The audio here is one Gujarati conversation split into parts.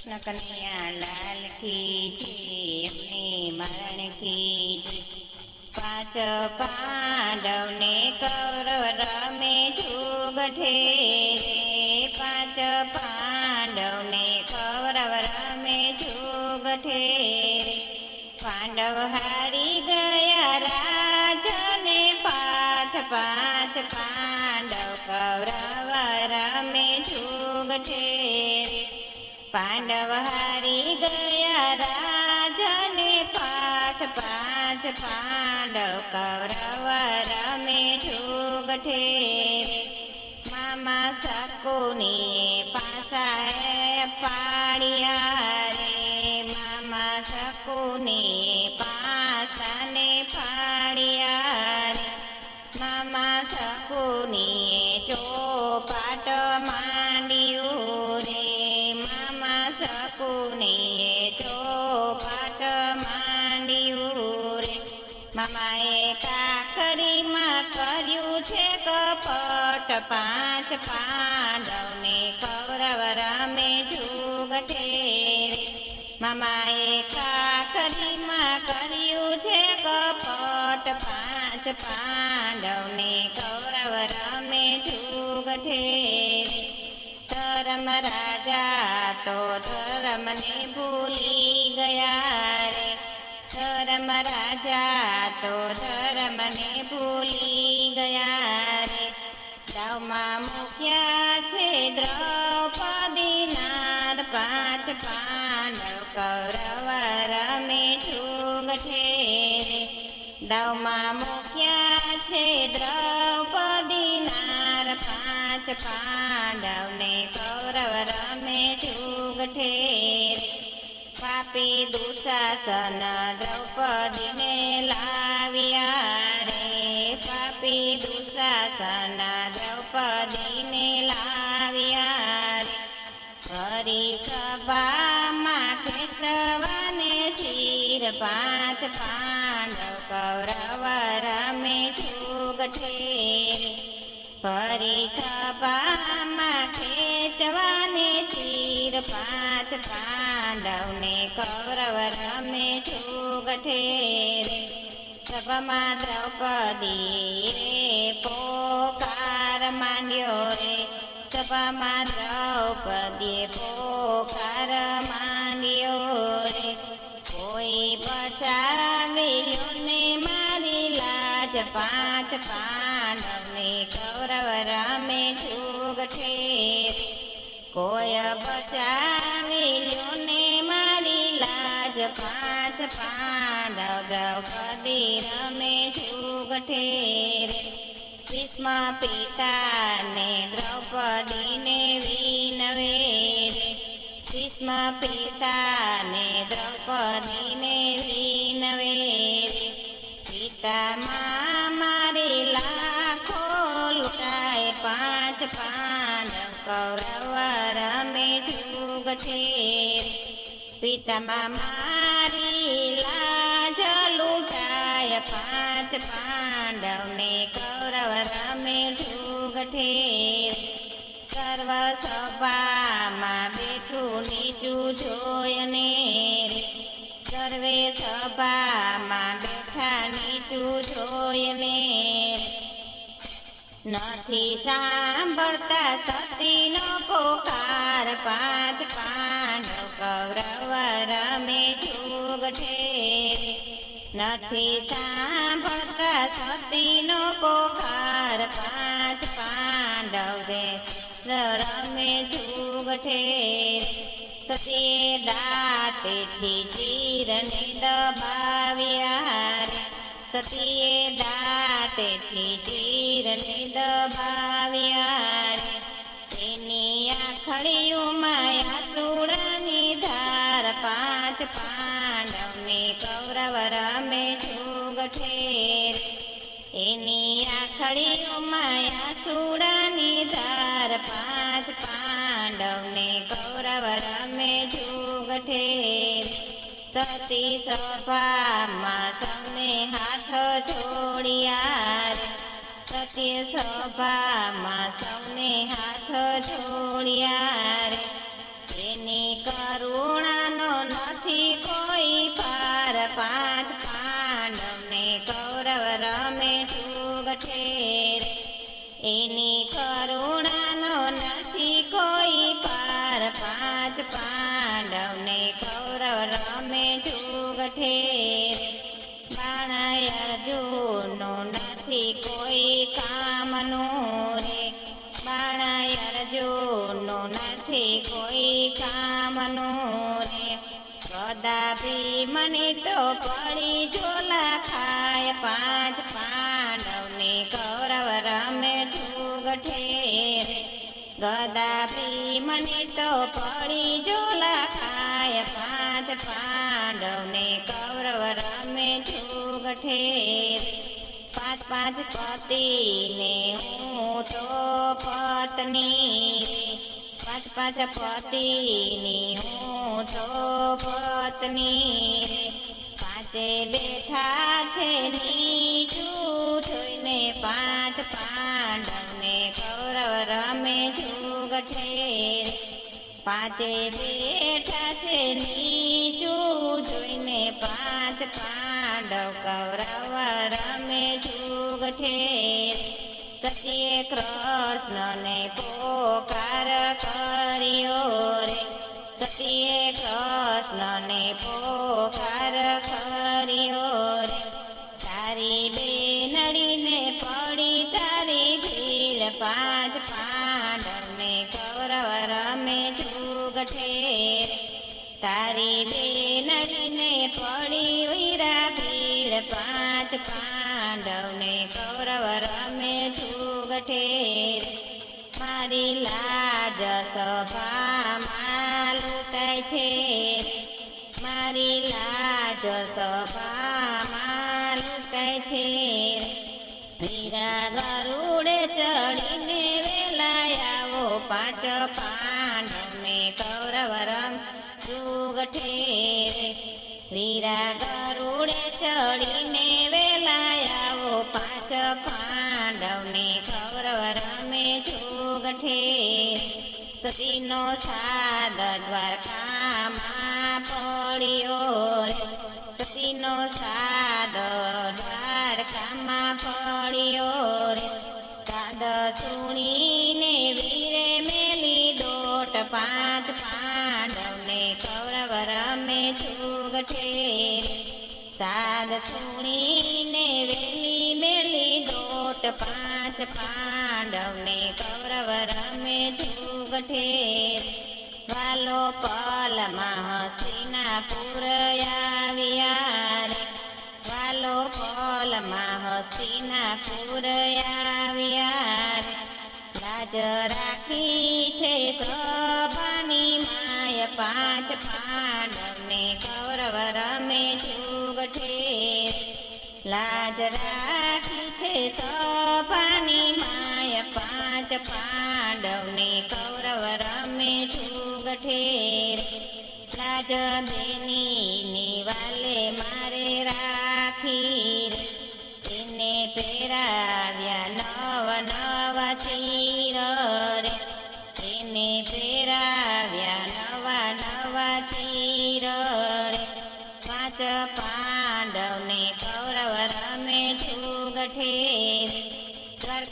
કૃષ્ણ કન્યા, લાલ કી જી અમને મરણ કી જી. પાંચ પાંડવને કૌરવ રમે જુગઠે રે પાંચ પાંડવને કૌરવ રમે જુગઠે રે પાંડવ હારી ગયા રાજને પાઠ, પાંચ પાંડવ કૌરવ રમે જુગઠે પાંડવ કૌરવ રમે જુગઠે રે મામા શકુની પાસાએ પાડ્યા રે મામા શકુની પાસાને પાડ્યા રે મામા શકુની ચોપાટ માંડ્યું પાંચ પાંડવને કૌરવ રમે જુગઠે રે મામાએ કાકરીમાં કર્યું છે કપટ. પાંચ પાંડવને કૌરવ રમે જુગઠે રે ધર્મ રાજા તો ધર્મને ભૂલી ગયા રે. ધર્મ રાજા તો ધર્મને ભૂલી મૂક્યા છે દ્રૌપદી નાદ પાંચ પાંડવ કૌરવ રમે ચૂગ ઠેરે દવમાં મૂક્યા છે દ્રૌપદી નાર પાંચ પાંડવને કૌરવ રમે ચૂગ રે પાપી દુશાસન દ્રૌપદીને લાવ્યા રે. પાપી દુશાસન દ્રૌપદીને પાંચ પાંડવ કૌરવ રમે જુગઠે રે ફરી સભામાં ખેંચવાને ચીર પાંચ પાંડવને કૌરવ રમે જુગઠે રે સભામાં દ્રૌપદી રે પોકાર માંડ્યો રે. સભામાં દ્રૌપદીએ પોકાર માંડ્યો પાંચ પાંડવને કૌરવ રમે જુગઠે રે કોય બચાવ્યો ને મારી લાજ પાંચ પાંડવ દ્રૌપદી રમે જુગઠે ઠેર ભીષ્મ પિતાને દ્રૌપદીને વિનવે. ભીષ્મ પિતાને દ્રૌપદીને વિનવે. પિતામાં પાંચ પાંડવ કૌરવ રમે રે પિતામાં મારી લાજ લૂંટાય પાંચ પાંડવને કૌરવ રમે જુગઠે ઠેર સર્વ સભામાં બેઠું નીચું જોયને રે સર્વે સભામાં બેઠા નીચું જોયને રે નથી સાંભળતા સતીનો પોકાર પાંચ પાંડવ કૌરવ રમે જુગઠે નથી સાંભળતા સતીનો પોકાર પાંચ પાંડવ રમે જુગઠે સતીએ દાંતેથી ચીરને દબાવ્યા. સતીએ દાંતેથી ચીરને દબાવ્યા એની આખડીઓમાં આસુડાની ધાર પાંચ પાંડવને કૌરવ રમે ઠેર. રે એની આખડીઓમાં આસુડાની ધાર પાંચ પાંડવને કૌરવ રમે જુગઠે રે સતી સભામાં જોડિયા સત્ય સભામાં સૌને હાથ જોડિયા એની કરુણાનો નથી કોઈ પાર પાંચ પાંડવને કૌરવ રમે ઠેર. રે એની કરુણાનો નથી કોઈ પાર પાંચ પાંડવને કૌરવ રમે જુગઠે રે કામનું રે. બાણાય અર્જુનનો નથી કોઈ કામનો રે. કદાપી મને તો પડી ઝોલા ખાય. પાંચ પાંડવને કૌરવ રમે જુગઠે રે ગદાપી મને તો પડી ઝોલા ખાય. પાંચ પાંડવને કૌરવ રમે જુગઠે રે પાંચ પતિ પતિને હું તો પત્ની પાંચ પાંચ પતિની હું તો પત્ની પાંચે બેઠા છે નીચું જોઈને પાંચ પાંડવને કૌરવ રમે જુગઠે પાંચે બેઠા છે નીચું જોઈને પાંચ પાંડવ કૌરવ રમે જુગઠે સતીએ કૃષ્ણને પોકાર કર્યો રે. સતીએ કૃષ્ણને પોકાર કર્યો રે. તારી બેનડીને પડી, તારી ભીલ પાંચ પાંડવને કૌરવ રમે જુગઠે તારી બેનડીને પડી, વીરા ભીલ પાંચ પાંડવને જુગઠે રે મારી લાજ સભામાં લૂંટાય છે. મારી લાજ સભામાં લૂંટાય છે. હીરા ગરુડે ચડીને વેલા પાંચ પાંડવને કૌરવરમ રમ જુગઠે રે વીરા ગરુડે ચડીને રે સતીનો સાદ દ્વારકામાં પડ્યો સતીનો સાદ દ્વારકામાં પડ્યો સાદ સુણીને વીરે મેલી દોટ પાંચ પાંડવને કૌરવ રમે જુગઠે રે. સાદ સુણીને મેલી દોટ પાંચ પાંડવને કૌરવ રમે જુગઠે ઠેર. વાલો પલમાં હસીના પુર વાલો પલમાં હસીના પુર આવ્યા રે. લાજ રાખી છે સભાની માય પાંચ પાંડવને કૌરવ રમે જુગઠે લાજ રાખી છે સભાની માય પાંચ પાંડવને કૌરવ રમે જુગઠે લાજ બેની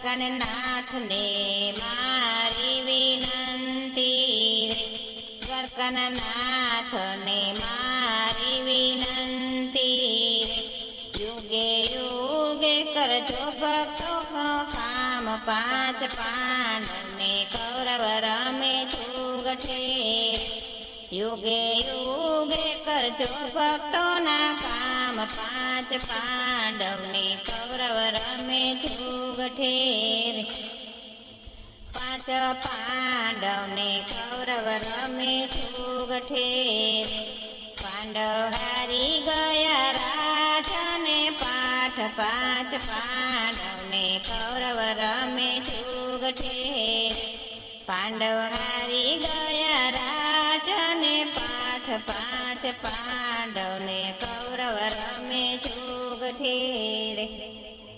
દ્વારકન નાથને મારી વિનંતી રે દ્વારકનનાથને મારી વિનંતી રે યુગે યુગે કરજો ભક્તો કામ પાંચ પાનને કૌરવ રમે જુગઠે યુગે યુગે કરજો ભક્તોના કામ. પાંચ પાંડવને કૌરવ રમે જુગઠે પાંચ પાંડવને કૌરવ રમે જુગઠે પાંડવ હારી ગયા રાજાને પાઠ. પાંચ પાંડવને કૌરવ રમે જુગઠે પાંડવ હારી ગયા પાંડવ ને કૌરવ રમે છે.